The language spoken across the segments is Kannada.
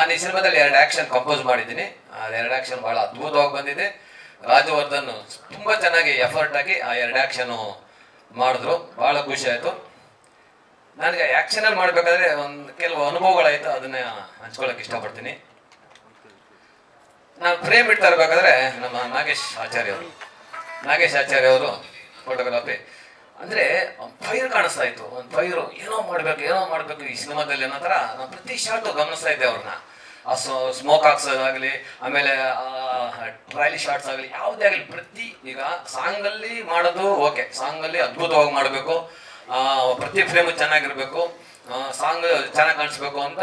ನಾನು ಈ ಸಿನಿಮಾದಲ್ಲಿ ಎರಡು ಆಕ್ಷನ್ ಕಂಪೋಸ್ ಮಾಡಿದ್ದೀನಿ. ಆ ಎರಡು ಆಕ್ಷನ್ ಬಹಳ ಅದ್ಭುತವಾಗಿ ಬಂದಿದೆ. ರಾಜವರ್ಧನ್ ತುಂಬಾ ಚೆನ್ನಾಗಿ ಎಫರ್ಟ್ ಆಗಿ ಆ ಎರಡು ಆಕ್ಷನ್ ಮಾಡಿದ್ರು. ಬಹಳ ಖುಷಿ ಆಯ್ತು. ನನಗೆ ಆಕ್ಷನ್ ಅಲ್ಲಿ ಮಾಡ್ಬೇಕಾದ್ರೆ ಒಂದು ಕೆಲವು ಅನುಭವಗಳಾಯ್ತು. ಅದನ್ನ ಹಂಚ್ಕೊಳಕ್ ಇಷ್ಟಪಡ್ತೀನಿ. ನಾನು ಫ್ರೇಮ್ ಇಡ್ತಾ ಇರ್ಬೇಕಾದ್ರೆ ನಮ್ಮ ನಾಗೇಶ್ ಆಚಾರ್ಯ ಅವರು. ನಾಗೇಶ್ ಆಚಾರ್ಯ ಅವರು ಫೋಟೋಗ್ರಾಫಿ ಅಂದ್ರೆ ಫೈರ್ ಕಾಣಿಸ್ತಾ ಇತ್ತು. ಒಂದು ಫೈರು ಏನೋ ಮಾಡ್ಬೇಕು ಏನೋ ಮಾಡ್ಬೇಕು ಈ ಸಿನಿಮಾದಲ್ಲಿ ಅನ್ನೋ ತರ ನಾನು ಪ್ರತಿ ಶಾಟ್ ಗಮನಿಸ್ತಾ ಇದ್ದೆ ಅವ್ರನ್ನ. ಸ್ಮೋಕ್ ಹಾಕ್ಸೋದಾಗ್ಲಿ ಆಮೇಲೆ ಟ್ರೈಲಿ ಶಾರ್ಟ್ಸ್ ಆಗಲಿ, ಯಾವುದೇ ಆಗಲಿ, ಪ್ರತಿ, ಈಗ ಸಾಂಗ್ ಅಲ್ಲಿ ಮಾಡೋದು ಓಕೆ ಸಾಂಗ್ ಅಲ್ಲಿ ಅದ್ಭುತವಾಗಿ ಮಾಡಬೇಕು. ಪ್ರತಿ ಫ್ರೇಮ್ ಚೆನ್ನಾಗಿರ್ಬೇಕು. ಸಾಂಗ್ ಚೆನ್ನಾಗಿ ಕಾಣಿಸ್ಬೇಕು ಅಂತ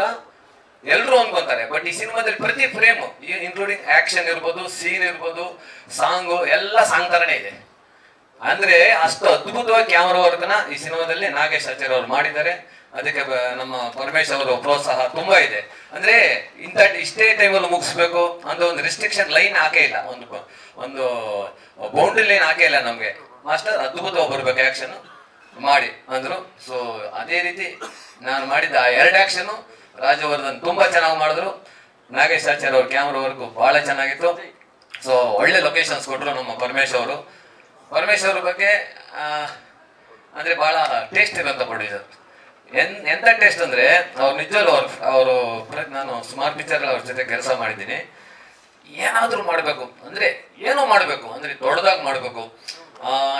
ಎಲ್ಲರೂ ಅನ್ಕೊಂತಾರೆ. ಬಟ್ ಈ ಸಿನಿಮಾದಲ್ಲಿ ಪ್ರತಿ ಫ್ರೇಮ್ ಇನ್ಕ್ಲೂಡಿಂಗ್ ಆಕ್ಷನ್ ಇರ್ಬೋದು ಸೀನ್ ಇರ್ಬೋದು, ಸಾಂಗು, ಎಲ್ಲ ಸಾಂಗ್ ಥರನೇ ಇದೆ. ಅಂದ್ರೆ ಅಷ್ಟು ಅದ್ಭುತವಾಗಿ ಕ್ಯಾಮ್ರಾ ವರ್ಕ್ನ ಈ ಸಿನಿಮಾದಲ್ಲಿ ನಾಗೇಶ್ ಆಚಾರ್ಯ ಅವರು ಮಾಡಿದ್ದಾರೆ. ಅದಕ್ಕೆ ನಮ್ಮ ಪರಮೇಶ್ ಅವರು ಪ್ರೋತ್ಸಾಹ ತುಂಬಾ ಇದೆ. ಅಂದ್ರೆ ಇಂಥ ಇಷ್ಟೇ ಟೈಮಲ್ಲಿ ಮುಗಿಸ್ಬೇಕು ಅಂತ ಒಂದು ರಿಸ್ಟ್ರಿಕ್ಷನ್ ಲೈನ್ ಹಾಕೇ ಇಲ್ಲ. ಒಂದು ಒಂದು ಬೌಂಡ್ರಿ ಲೈನ್ ಹಾಕೇ ಇಲ್ಲ ನಮ್ಗೆ. ಮಾಸ್ಟರ್ ಅದ್ಭುತವಾಗಿ ಬರ್ಬೇಕು ಆಕ್ಷನ್ ಮಾಡಿ ಅಂದ್ರು. ಸೊ ಅದೇ ರೀತಿ ನಾನು ಮಾಡಿದ ಆ ಎರಡು ಆಕ್ಷನ್ ರಾಜವರ್ಧನ್ ತುಂಬಾ ಚೆನ್ನಾಗಿ ಮಾಡಿದ್ರು. ನಾಗೇಶ್ ಆಚಾರ್ಯ ಅವ್ರ ಕ್ಯಾಮ್ರಾ ವರ್ಕು ಬಹಳ ಚೆನ್ನಾಗಿತ್ತು. ಸೊ ಒಳ್ಳೆ ಲೊಕೇಶನ್ಸ್ ಕೊಟ್ಟರು ನಮ್ಮ ಪರಮೇಶ್ ಅವರು. ಪರಮೇಶ್ ಅವ್ರ ಬಗ್ಗೆ ಅಂದ್ರೆ ಬಹಳ ಟೇಸ್ಟ್ ಇರೋಂಥ ಪ್ರೊಡ್ಯೂಸರ್ ಎನ್ ಎಂತ ಟೇಸ್ಟ್ ಅಂದ್ರೆ, ಅವ್ರು ನಿಜವಲ್ಲೂ ಅವ್ರು ಅವರು ನಾನು ಸುಮಾರು ಪಿಕ್ಚರ್ ಅವ್ರ ಜೊತೆ ಕೆಲಸ ಮಾಡಿದ್ದೀನಿ. ಏನಾದ್ರೂ ಮಾಡಬೇಕು. ಅಂದ್ರೆ ಏನೋ ಮಾಡಬೇಕು. ಅಂದ್ರೆ ದೊಡ್ಡದಾಗಿ ಮಾಡಬೇಕು.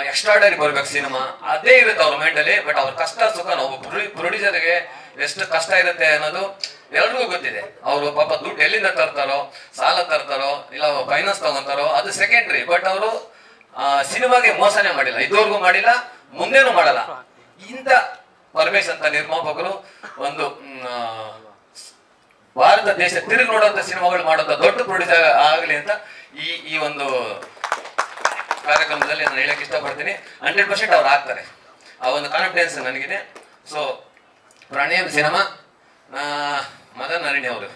ಎಕ್ಸ್ಟ್ರಾಡರಿ ಬರ್ಬೇಕು ಸಿನಿಮಾ. ಅದೇ ಇರುತ್ತೆ ಅವ್ರ ಮೈಂಡಲ್ಲಿ ಬಟ್ ಅವ್ರ ಕಷ್ಟ ಸುಖ ಒಬ್ಬ ಪ್ರೊಡ್ಯೂಸರ್ಗೆ ಎಷ್ಟು ಕಷ್ಟ ಇರುತ್ತೆ ಅನ್ನೋದು ಎಲ್ರಿಗೂ ಗೊತ್ತಿದೆ. ಅವರು ಪಾಪ ದುಡ್ಡು ಎಲ್ಲಿಂದ ತರ್ತಾರೋ, ಸಾಲ ತರ್ತಾರೋ, ಇಲ್ಲ ಫೈನಾನ್ಸ್ ತಗೊಂತಾರೋ, ಅದು ಸೆಕೆಂಡ್ರಿ ಬಟ್ ಅವರು ಸಿನಿಮಾಗೆ ಮೋಸನೇ ಮಾಡಿಲ್ಲ. ಇದುವರೆಗೂ ಮಾಡಿಲ್ಲ, ಮುಂದೇನು ಮಾಡಲ್ಲ. ಇಂಥ ಪರಮೇಶ್ ಅಂತ ನಿರ್ಮಾಪಕರು ಒಂದು ಭಾರತ ದೇಶ ತಿರುಗಿ ನೋಡುವಂತ ಸಿನಿಮಾಗಳು ಮಾಡುವಂತ ದೊಡ್ಡ ಪ್ರೊಡ್ಯೂಸರ್ ಆಗಲಿ ಅಂತ ಈ ಈ ಒಂದು ಕಾರ್ಯಕ್ರಮದಲ್ಲಿ ನಾನು ಹೇಳಕ್ ಇಷ್ಟಪಡ್ತೀನಿ. ಹಂಡ್ರೆಡ್ ಪರ್ಸೆಂಟ್ ಅವ್ರು ಆಗ್ತಾರೆ. ಆ ಒಂದು ಕಾನ್ಫಿಡೆನ್ಸ್ ನನಗಿದೆ. ಸೊ ಪ್ರಣಯಂ ಸಿನಿಮಾ ಮದನ್ ನರಣಿ ಅವರು.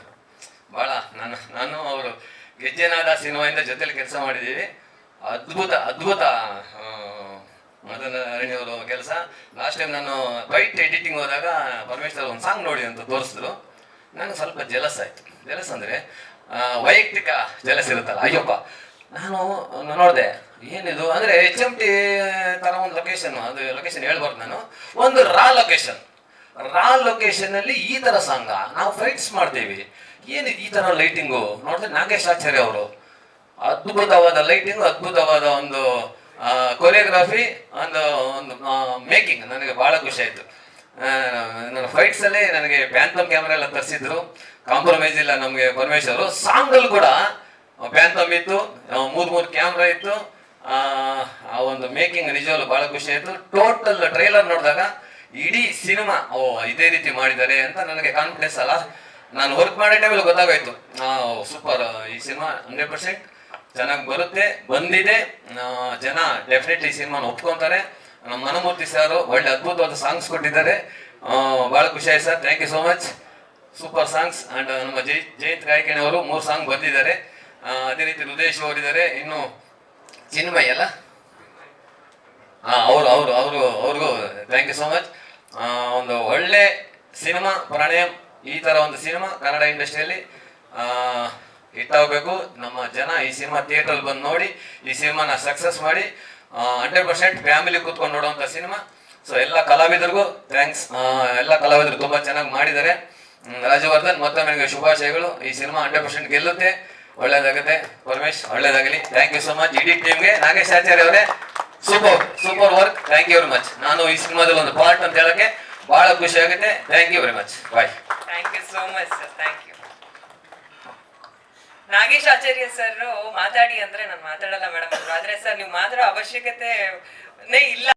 ಬಹಳ ನಾನು ನಾನು ಅವರು ಗೆಜ್ಜೆನಾದ ಸಿನಿಮಾಯಿಂದ ಜೊತೆಲಿ ಕೆಲಸ ಮಾಡಿದ್ದೀವಿ. ಅದ್ಭುತ ಅದ್ಭುತ ಮದನ್ ಅವರು ಕೆಲಸ. ಲಾಸ್ಟ್ ಟೈಮ್ ನಾನು ವೈಟ್ ಎಡಿಟಿಂಗ್ ಹೋದಾಗ ಪರಮೇಶ್ವರ್ ಒಂದು ಸಾಂಗ್ ನೋಡಿ ಅಂತ ತೋರಿಸಿದ್ರು. ನನಗೆ ಸ್ವಲ್ಪ ಜಲಸ್ ಆಯ್ತು. ಜಲಸ್ ಅಂದ್ರೆ ವೈಯಕ್ತಿಕ ಜಲಸ್ ಇರುತ್ತಲ್ಲ. ಅಯ್ಯಪ್ಪ, ನಾನು ನೋಡಿದೆ. ಏನಿದು? ಅಂದ್ರೆ ಎಚ್ ಎಂ ಟಿ ತರ ಒಂದು ಲೊಕೇಶನ್ ಅದು ಲೊಕೇಶನ್ ಹೇಳ್ಬಾರ್ದು ನಾನು. ಒಂದು ರಾ ಲೊಕೇಶನ್ ರಾ ಲೊಕೇಶನ್ ಅಲ್ಲಿ ಈ ತರ ಸಾಂಗ ನಾವು ಫೈಟ್ಸ್ ಮಾಡ್ತೀವಿ. ಏನಿದು ಈ ತರ ಲೈಟಿಂಗು ನೋಡಿದ್ರೆ ನಾಗೇಶ್ ಆಚಾರ್ಯ ಅವರು. ಅದ್ಭುತವಾದ ಲೈಟಿಂಗ್ ಅದ್ಭುತವಾದ ಒಂದು ಕೊರಿಯೋಗ್ರಫಿ ಒಂದು ಒಂದು ಮೇಕಿಂಗ್ ನನಗೆ ಬಹಳ ಖುಷಿ ಆಯ್ತು. ನನ್ನ ಫೈಟ್ಸ್ ಅಲ್ಲಿ ನನಗೆ ಪ್ಯಾಂಥಮ್ ಕ್ಯಾಮ್ರಾ ಎಲ್ಲ ತರಿಸಿದ್ರು. ಕಾಂಪ್ರಮೈಸ್ ಇಲ್ಲ ನಮಗೆ ಪರಮೇಶ್ವರ್ ಸಾಂಗ್ ಅಲ್ಲಿ ಕೂಡ ಪ್ಯಾಂಥಮ್ ಇತ್ತು ಮೂರು ಮೂರ್ ಮೂರ್ ಕ್ಯಾಮ್ರಾ ಇತ್ತು. ಆ ಆ ಒಂದು ಮೇಕಿಂಗ್ ನಿಜವಾಗ್ಲೂ ಬಹಳ ಖುಷಿ ಆಯ್ತು. ಟೋಟಲ್ ಟ್ರೈಲರ್ ನೋಡಿದಾಗ ಇಡೀ ಸಿನಿಮಾ ಓ, ಇದೇ ರೀತಿ ಮಾಡಿದ್ದಾರೆ ಅಂತ ನನಗೆ ಕಾನ್ಫಿಡೆನ್ಸ್ ಅಲ್ಲ. ನಾನು ವರ್ಕ್ ಮಾಡಿದ ಟೈಮಲ್ಲಿ ಗೊತ್ತಾಗೋಯ್ತು. ಸೂಪರ್ ಈ ಸಿನಿಮಾ ಹಂಡ್ರೆಡ್ ಪರ್ಸೆಂಟ್ ಚೆನ್ನಾಗಿ ಬರುತ್ತೆ, ಬಂದಿದೆ. ಜನ ಡೆಫಿನೆಟ್ಲಿ ಸಿನಿಮಾನ ಒಪ್ಕೊಂತಾರೆ. ನಮ್ಮ ಮನಮೂರ್ತಿ ಸರ್ ಒಳ್ಳೆ ಅದ್ಭುತವಾದ ಸಾಂಗ್ಸ್ ಕೊಟ್ಟಿದ್ದಾರೆ. ಬಹಳ ಖುಷಿ ಆಯ್ತು sir thank you so much super songs and ನಮ್ಮ ಜೈ, ಜಯಂತ್ ಗಾಯಕಣಿ ಅವರು ಮೂರು ಸಾಂಗ್ ಬಂದಿದ್ದಾರೆ. ಅದೇ ರೀತಿ ಹೃದಯೇಶ್ ಅವರಿದ್ದಾರೆ ಇನ್ನು ಚಿನ್ಮಯ್ ಅಲ್ಲ? ಅವರು ಅವರು ಅವರು, ಅವ್ರಿಗೂ ಥ್ಯಾಂಕ್ ಯು ಸೋ ಮಚ್ ಒಂದು ಒಳ್ಳೆ ಸಿನಿಮಾ, ಪ್ರಣಯಂ ಈ ತರ ಒಂದು ಸಿನಿಮಾ ಕನ್ನಡ ಇಂಡಸ್ಟ್ರಿಯಲ್ಲಿ ಇಟ್ಟಾಗಬೇಕು ನಮ್ಮ ಜನ ಈ ಸಿನಿಮಾ ಥಿಯೇಟರ್ ಬಂದು ನೋಡಿ, ಈ ಸಿನಿಮಾನ ಸಕ್ಸಸ್ ಮಾಡಿ ಹಂಡ್ರೆಡ್ ಪರ್ಸೆಂಟ್ ಫ್ಯಾಮಿಲಿ ಕೂತ್ಕೊಂಡು ನೋಡುವಂಥ ಸಿನಿಮಾ. ಸೊ ಎಲ್ಲ ಕಲಾವಿದರಿಗೂ ಥ್ಯಾಂಕ್ಸ್ ಎಲ್ಲ ಕಲಾವಿದರು ತುಂಬಾ ಚೆನ್ನಾಗಿ ಮಾಡಿದ್ದಾರೆ. ರಾಜವರ್ಧನ್ ಮತ್ತೊಮ್ಮೆ ನಿಮಗೆ ಶುಭಾಶಯಗಳು. ಈ ಸಿನಿಮಾ ಹಂಡ್ರೆಡ್ ಪರ್ಸೆಂಟ್ ಗೆಲ್ಲುತ್ತೆ. ಒಳ್ಳೇದಾಗುತ್ತೆ. ಪರಮೇಶ್, ಒಳ್ಳೇದಾಗಲಿ. ಥ್ಯಾಂಕ್ ಯು ಸೊ ಮಚ್ ಇಡೀ ಟೀಮ್ಗೆ ನಾಗೇಶ್ ಆಚಾರ್ಯ ಅವರೇ super super work thank you very much ನಾನು ಈ ಸಿನಿಮಾದಲ್ಲಿ ಒಂದು ಪಾರ್ಟ್ ಅಂತ ಹೇಳಕ್ಕೆ ಬಹಳ ಖುಷಿ ಆಗುತ್ತೆ. Thank you very much bye thank you so much thank you Nagesh Acharya sir ಮಾತಾಡಿ ಅಂದ್ರೆ ನಾನು ಮಾತಾಡಲ್ಲ ಮೇಡಮ್ ಆದ್ರೆ ಸರ್ ನೀವು ಮಾತಾಡೋ ಅವಶ್ಯಕತೆ ಇಲ್ಲ.